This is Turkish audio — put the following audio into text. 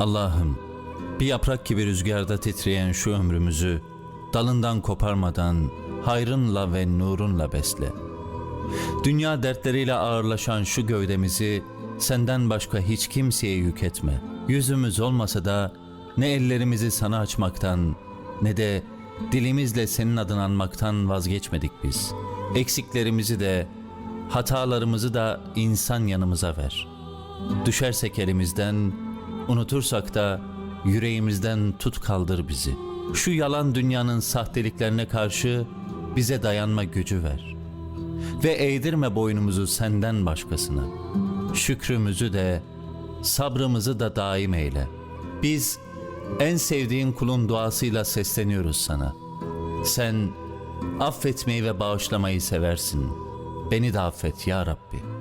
Allah'ım bir yaprak gibi rüzgarda titreyen şu ömrümüzü dalından koparmadan hayrınla ve nurunla besle. Dünya dertleriyle ağırlaşan şu gövdemizi senden başka hiç kimseye yük etme. Yüzümüz olmasa da ne ellerimizi sana açmaktan ne de dilimizle senin adını anmaktan vazgeçmedik biz. Eksiklerimizi de hatalarımızı da insan yanımıza ver. Düşersek elimizden, unutursak da yüreğimizden tut kaldır bizi. Şu yalan dünyanın sahteliklerine karşı bize dayanma gücü ver. Ve eğdirme boynumuzu senden başkasına. Şükrümüzü de, sabrımızı da daim eyle. Biz en sevdiğin kulun duasıyla sesleniyoruz sana. Sen affetmeyi ve bağışlamayı seversin. Beni de affet ya Rabbi.